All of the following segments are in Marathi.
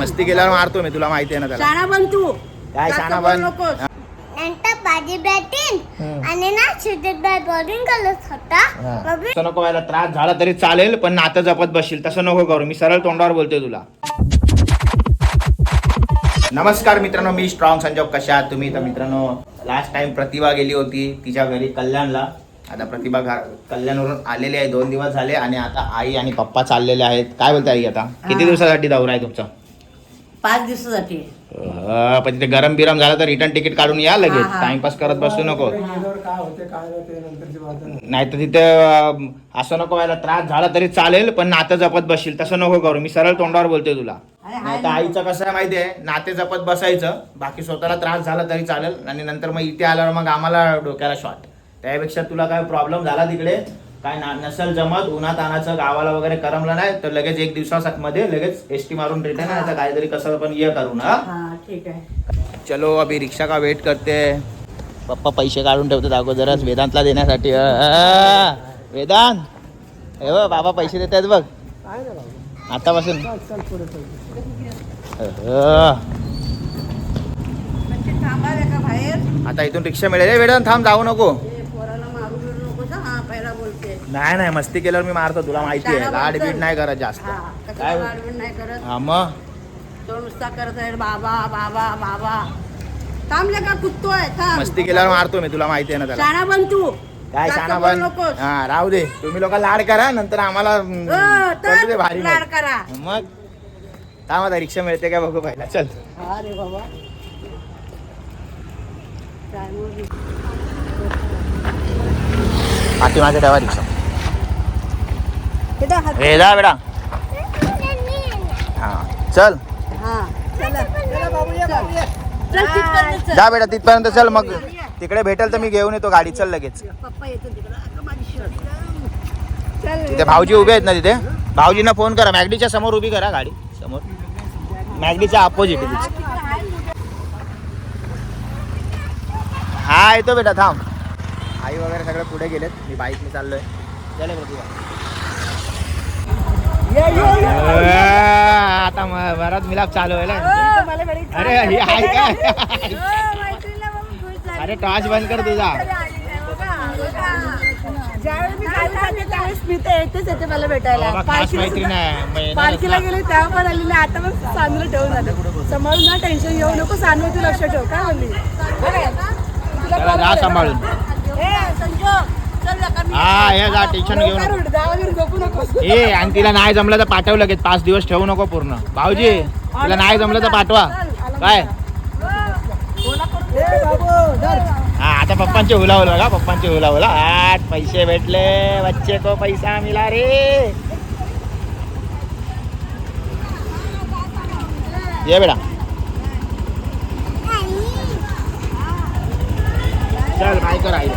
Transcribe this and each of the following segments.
मस्ती केल्यावर मारतो मी तुला माहिती आहे ना त्याला. बन तू. काय जास्त शाणा बोलू बन? नकोस. नंतर भाजी बॅटिंग हम्म. आणि ना शिजत बाय बॉलिंग करत होता. मग मी तसं नको व्हायला त्रास झाला तरी चालेल पण नातं जपत बसशील तसं नको करू. मी सरळ तोंडावर बोलतोय तुला. नमस्कार मित्रांनो मी स्ट्रॉंग संजोग कशा आहात तुम्ही? तर मित्रांनो लास्ट टाइम प्रतिभा गेली होती तिच्या घरी कल्याणला. आता प्रतिभा घा- कल्याणवरून आलेली आहे दोन दिवस झाले आणि आता आई आणि पप्पा चाललेले आहेत. काय बोलते आई आता? किती. दिवसासाठी दौरा आहे तुमचा? पाच दिवसासाठी. पण तिथे गरम बिरम झालं तर रिटर्न तिकीट काढून या लगेच. हा, हा. टाइमपास करत बसू नको. गेल्यावर काय होते काय नाही ते नंतरची बात आहे. नाही तर तिथे अं, असं नको व्हायला त्रास झाला तरी चालेल पण नातं जपत बसशील तसं नको करू. मी सरळ तोंडावर बोलतोय तुला. अरे नाही तर आईचं कसं आहे माहितीये? नाते जपत बसायचं बाकी स्वतःला त्रास झाला तरी चालेल आणि नंतर मग इथे आल्यावर मग आम्हाला डोक्याला शॉट त्यापेक्षा तुला काय प्रॉब्लेम झाला तिकडे? काय ना नसल जमत उन्हात आणायचं गावाला वगैरे करमलं नाही तर लगेच एक दिवसामध्ये लगेच एसटी मारून रिटर्न आता काहीतरी कसं पण ये करून हा. हा ठीक आहे. चलो अभी रिक्षा का वेट करते. पप्पा पैसे काढून ठेवतात अगोदरच वेदांतला देण्यासाठी. वेदांत. हे बघ बाबा पैसे देत आहेत बघ. काय नाही बाबा. आतापासून. चल चल पुढे चल. अ, म्हणजे थांबावे का बाहेर. आता इथून रिक्षा मिळेल. वेदांत थांब जाऊ नको. हा. हा पहिला बोलते नाही नाही मस्ती केल्यावर मी मारतो तुला माहिती आहे लाड बंद. बीट नाही करत जास्त. हा काय? नाही करत? हा मग? तो नुसता करत आहे बाबा बाबा बाबा. थांबले का थांब. मस्ती केल्यावर मारतो मी तुला माहिती आहे ना त्याला. शाणा बन तू. काय जास्त शाना बोलू पण नकोस. हा राहू दे. तुम्ही लोक लाड करा नंतर आम्हाला हम्म, अ, तर करू दे भारी लाड. करा. मग? थांब आता रिक्षा मिळते का बघू पहिला. चल. अरे बाबा. काय मग? पाठी माझ्या ठेवा रिक्षा हा. चल. हा चला. जा बेटा तिथपर्यंत चल मग. तिकडे भेटेल तर मी घेऊन येतो गाडी चल लगेच. पप्पा येतो तिकडं. अगं माझी shirt. चल. तिथे भाऊजी उभे आहेत ना तिथे? भाऊजींना फोन करा. मॅगडीच्या समोर उभी करा गाडी. समोर. मॅगडीच्या अपोजिट. हा येतो बेटा थांब. आई वगैरे सगळे पुढे गेलेत. मी बाईकने चाललोय. चल आता म- बराच मिलाप चालू आहे. हो, अरे ही आहे काय. अरे टॉर्च बंद कर तुझा. आली मी तर येतेच येते मला भेटायला. पालखीला मग. गेले तेव्हा पण आली नाही आता पण चांगलं ठेवून झालं समोर ना टेन्शन घेऊ नको सानवती लक्ष ठेव. काय म्हणली सांभाळून. हा, हे जा, टेन्शन घेऊ नको. ए आणि तिला नाही जमलं तर पाठव लगेच. पाच दिवस ठेवू नको पूर्ण. भाऊजी तिला नाही जमलं तर पाठवा. काय. हा आता पप्पांचे हुलावल बघा पप्पांचे हुलावल आठ पैसे भेटले बच्चे को पैसा मिला रे. ये बेटा. चल बाय कर आई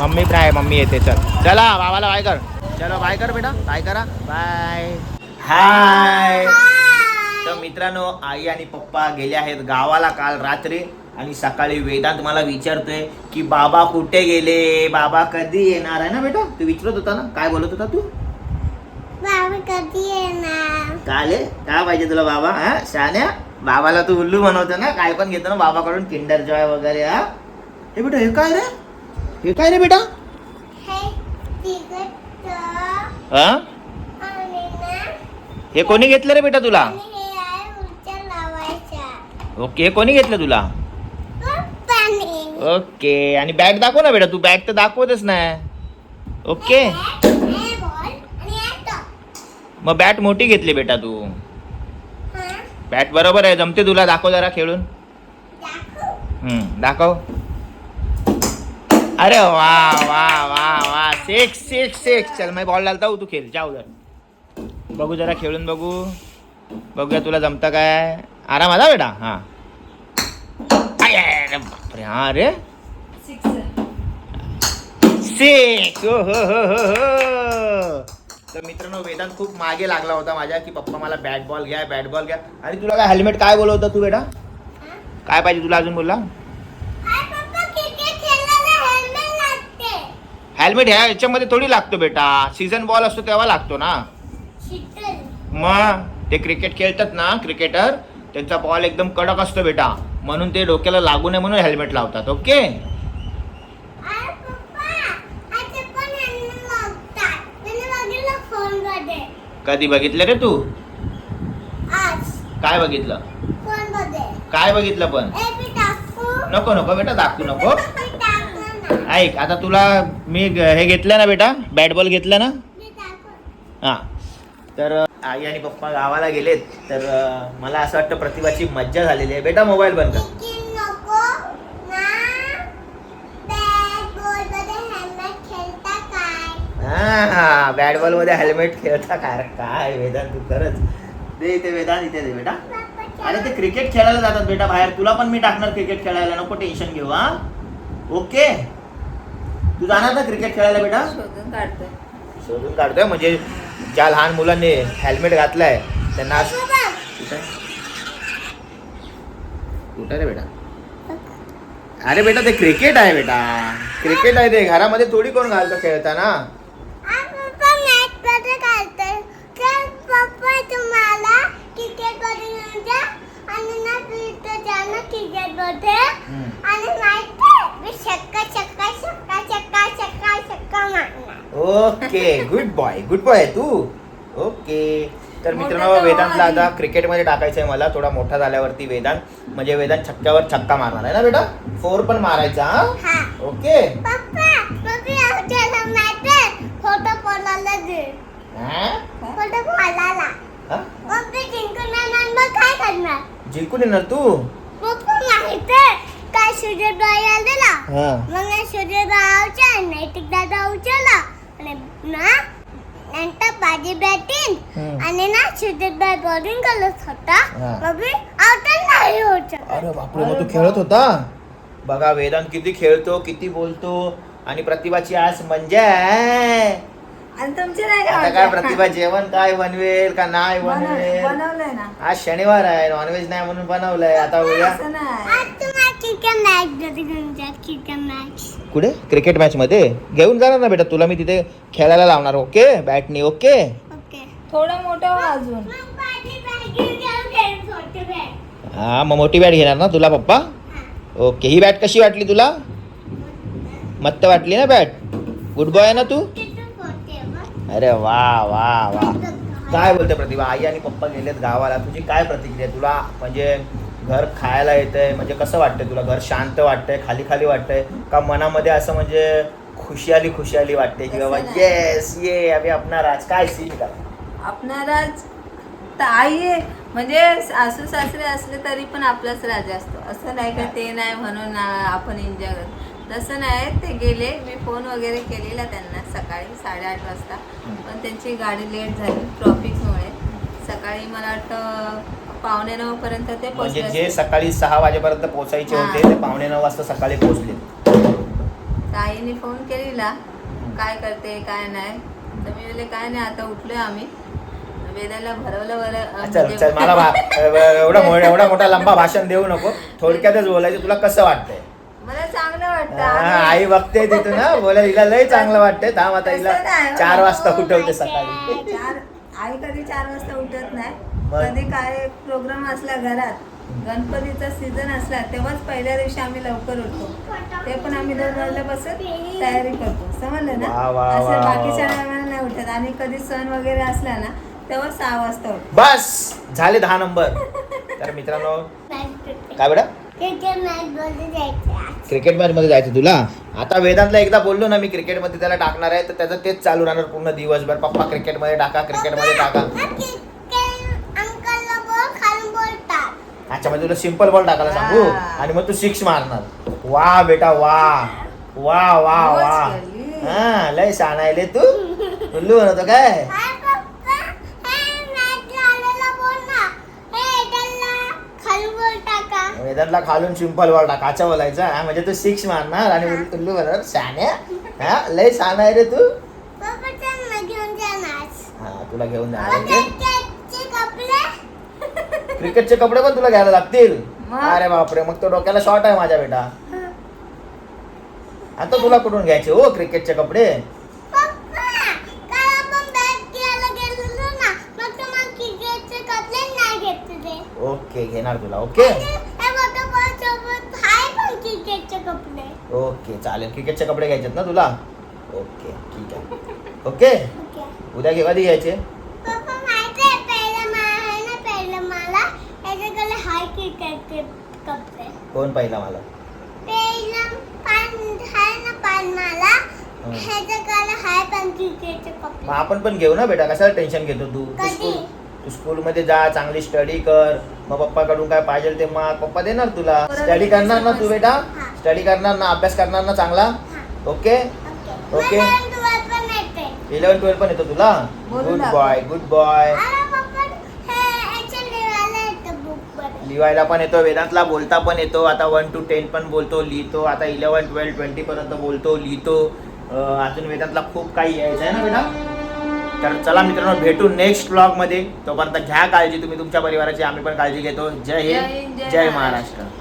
मम्मी पण आहे मम्मी येते चल. चला बाबाला बाय कर. चलो बाय कर बेटा. बाय करा. बाय हाय तर मित्रांनो आई आणि पप्पा गेले आहेत गावाला काल रात्री आणि सकाळी वेदांत मला विचारतोय की बाबा कुठे गेले? बाबा कधी येणार आहे ना बेटा? तू विचारत होता ना? काय बोलत होता तू? बाबा कधी येणार? काय काय पाहिजे तुला बाबा? हा? शान्या बाबाला तू उल्लू बनवतो ना काय पण घेतो ना बाबाकडून किंडर जॉय वगैरे हा? हे बेटा हे काय रे? हे काय रे बेटा? हे हा? कोणी घेतलं रे बेटा तुला? ओके हे कोणी घेतलं तुला? ओके आणि बॅग दाखव ना बेटा तू बॅग तर दाखवतच नाही. ओके. मग बॅट मोठी घेतली बेटा तू. बॅट बरोबर आहे जमते तुला? दाखव जरा खेळून. दाखव. अरे वा वा वा वा. सिक्स सिक्स सिक्स चल मैं बॉल डालता तू खेळ. जा उधर बघू जरा खेळून बघू. बघूया तुला जमतं काय. आराम आला बेटा? हा. अरे बापरे. हा रे सिक्स हो हो हो हो हो. तर मित्रांनो वेदांत खूप मागे लागला होता माझ्या की पप्पा मला बॅट बॉल घ्या बॅट बॉल घ्या. आणि तुला काय हेल्मेट काय बोलवतं तू बेटा? काय पाहिजे तुला अजून बोलला? हेल्मेट ह्या याच्यामध्ये थोडी लागतो बेटा. सीझन बॉल असतो तेव्हा लागतो ना. मग ते क्रिकेट खेळतात ना क्रिकेटर त्यांचा बॉल एकदम कडक असतो बेटा. म्हणून ते डोक्याला लागू नये म्हणून हेल्मेट लावतात ओके अरे पप्पा आता पण ह्यांना लावतात त्याने बघितलं फोनमध्ये कधी बघितलं रे तू? आज. काय बघितलं? काय बघितलं पण? नको नको बेटा दाखवू नको. ऐक आता तुला मी हे घेतलं ना बेटा? बॅट बॉल घेतलं ना? हा. तर आई आणि पप्पा गावाला गेलेत. तर मला असं वाटतं प्रतिभाची मज्जा झालेली आहे. बेटा मोबाईल बंद कर किती नको ना बॅट बॉलमध्ये हेल्मेट खेळता काय हा बॅट बॉलमध्ये हेल्मेट खेळता काय काय वेदांत तू खरंच. दे इथे वेदांत इथे दे बेटा. अरे ते क्रिकेट खेळायला जातात बेटा बाहेर. तुला पण मी टाकणार क्रिकेट खेळायला. नको टेन्शन घेऊ हा. ओके तू जाणार ना क्रिकेट खेळायला बेटा? शोधून काढतोय. शोधून काढतोय. म्हणजे ज्या लहान मुलांनी हेल्मेट घातलाय त्यांना कुठे? रे बेटा? अरे बेटा ते क्रिकेट आहे बेटा. क्रिकेट आहे ते. घरामध्ये थोडी कोण घालतो खेळताना आज पप्पा मॅच मध्ये घालतोय तर पप्पा तुम्हाला क्रिकेटमध्ये घेऊन जा आणि ना तू इथं जा ना क्रिकेटमध्ये हम्म. आणि माहीत आहे मी शक्का शक्का शक्का शक्का शक्का शक्का मारणार okay good boy good boy आहे तू. ओके. तर मित्रांनो वेदांतला. आता क्रिकेटमध्ये टाकायचं आहे मला. थोडा मोठा झाल्यावरती वेदांत. म्हणजे वेदांत छक्क्यावर छक्का मारणार आहे ना बेटा? फोर पण मारायचा हा? हा. ओके. हा? हा? जिंकून येणार मग काय करणार? जिंकून येणार तू. काय सूर्यबाई आलेला हा. मग नैतिक दादा उचलला. नंतर माझी बॅटिंग. आणि ना सूर्यबाई बॉलिंग करत होता. मग मी आउट नाही होत. अरे बापरे मग तू खेळत होता? बघा वेदांत किती खेळतो किती बोलतो आणि प्रतिभाची आज आहे. आणि तुमचे नाही का आता काय? प्रतिभा जेवण काय बनवेल का नाही बनव- बनवेल? बनवलंय ना. आज शनिवार आहे नॉनव्हेज नाही म्हणून बनवलंय. आता उद्या? असं नाही. आज तुम्हाला क्रिकेट मॅच मध्ये घेऊन जा क्रिकेट मॅच कुठे? क्रिकेट मॅच मध्ये? घेऊन जाणार ना बेटा तुला मी तिथे खेळायला लावणार ओके? बॅटनी ओके? ओके. थोडं मोठं अजून. हा मग मोठी बॅट घेणार ना तुला पप्पा? ओके ही बॅट कशी वाटली तुला? मस्त वाटली ना बॅट? गुड बॉय आहे ना तू. अरे वा वा वा. काय बोलते प्रतिभा आई आणि पप्पा गेलेत गावाला. तुझी काय प्रतिक्रिया? तुला म्हणजे घर खायला येतंय म्हणजे कसं वाटतंय तुला? घर शांत वाटतंय खाली खाली वाटतंय? का मनामध्ये असं म्हणजे खुशाली खुशाली वाटते की बाबा नाही. येस ये अभि अपना राज काय सीन का? आपणालाच तर आई आहे. म्हणजे सासू सासरे असले तरी पण आपलाच राजा असतो. असं नाही का ते नाही म्हणून आ- आपण एन्जॉय करतो तसं नाही. ते गेले. मी फोन वगैरे केलेला त्यांना सकाळी साडेआठ वाजता. पण त्यांची गाडी लेट झाली ट्रॉफिकमुळे. सकाळी मला वाटतं पावणे नऊ पर्यंत ते म्हणजे पोहोचले जे असतील. सकाळी सहा वाजेपर्यंत पोहोचायचे हा. होते ते पावणे नऊ वाजता सकाळी पोहोचले तर आईने फोन केलेला काय करते काय नाही तर मी बोलले काय नाही आता उठलोय आम्ही वेदाला भरवलं बरं चल चल मला भा- एवढा मो- एवढा मोठा लंबा भाषण देऊ नको थोडक्यातच बोलायचं तुला कसं वाटतंय मला चांगलं वाटतं हा, आई बघते तिथं ना बोला हिला लय चांगलं वाटतंय थांब आता हिला तसं नाही. चार वाजता Oh उठवते सकाळी. चार आई कधी चार वाजता उठत नाही? कधी काय प्रोग्राम असला घरात गणपतीचा सीझन असला तेव्हाच पहिल्या दिवशी आम्ही लवकर उठतो. ते पण आम्ही दोन वाजल्यापासून तयारी करतो. समजलं ना? असं बाकीच्या. टायमाला नाही उठत. आणि कधी सण वगैरे असला ना तेव्हा सहा वाजता उठतो. बस! झाले दहा नंबर. तर मित्रांनो काय बेटा? क्रिकेट मॅच मध्ये जायचं आज. क्रिकेट मॅच मध्ये जायचं तुला? आता वेदांतला एकदा बोललो ना मी क्रिकेटमध्ये त्याला टाकणार आहे तर त्याचं तेच चालू राहणार पूर्ण दिवसभर. पप्पा क्रिकेटमध्ये टाका क्रिकेटमध्ये टाका हा, क्रिकेट अंकलला बॉल खालून म्हणजे तुला सिंपल बॉल टाकायला सांगू. आणि मग तू सिक्स मारणार. वा बेटा वा. वा वा वा. हा लय सांगायले तू. उल्लू म्हणतो काय? हाय पप्पा हे मॅच आलेला बोल ना. हे त्याला खालून टाका. सिंपल बॉल टाकायचा बोलायचा. हा, म्हणजे तू सिक्स मारणार आणि उल- उल्लू म्हणणार शाण्या हा लय शाणा आहे रे तू. पप्पा त्यांना घेऊन जाणार हा तुला घेऊन जाणार. क्रिकेटचे कपडे पण तुला घ्यायला लागतील. मग? अरे बापरे मग तो डोक्याला शॉर्ट आहे माझ्या बेटा. आता तुला कुठून घ्यायचे हो क्रिकेटचे कपडे? पप्पा काल आपण बॅट घ्यायला गेलेलो ना मग तुम्हाला ओके घेणार तुला ओके? हे मोठं बॉल सोबत आहे पण क्रिकेटचे कपडे. ओके चालेल. क्रिकेटचे कपडे घ्यायचेत ना तुला? ओके ठीक आहे. ओके? ओके. उद्या घे कधी घ्यायचे पप्पा माहिती आहे पहिलं मला आहे ना पहिलं मला याच्याकडे हाय क्रिकेटचे कपडे कोण पाहिला मला. हं. मग आपण पण घेऊ ना बेटा कशाला टेन्शन घेतो तू? तू? स्कूल तू स्कूलमध्ये जा चांगली स्टडी कर. मग पप्पाकडून काय पाहिजे ते मग. पप्पा देणार तुला. स्टडी करणार ना तू बेटा. स्टडी करणार ना अभ्यास करणार ना चांगला? ओके ओके इलेव्हन ट्वेल्व पण येतो. तुला? गुड. बॉय गुड बॉय अरे पप्पा हे याच्या लिहायला येतं बुकमध्ये लिवायला पण येतो वेदांतला बोलता पण येतो. आता वन टू टेन पण बोलतो लिहितो. आता इलेव्हन ट्वेल्व ट्वेंटी पर्यंत बोलतो लिहितो. अजून वेदांतला खूप काही यायचं आहे ना बेटा? तर चला मित्रांनो भेटू नेक्स्ट ब्लॉगमध्ये. तोपर्यंत घ्या काळजी तुम्ही तुमच्या परिवाराची आम्ही पण काळजी घेतो. जय हिंद जय. महाराष्ट्र.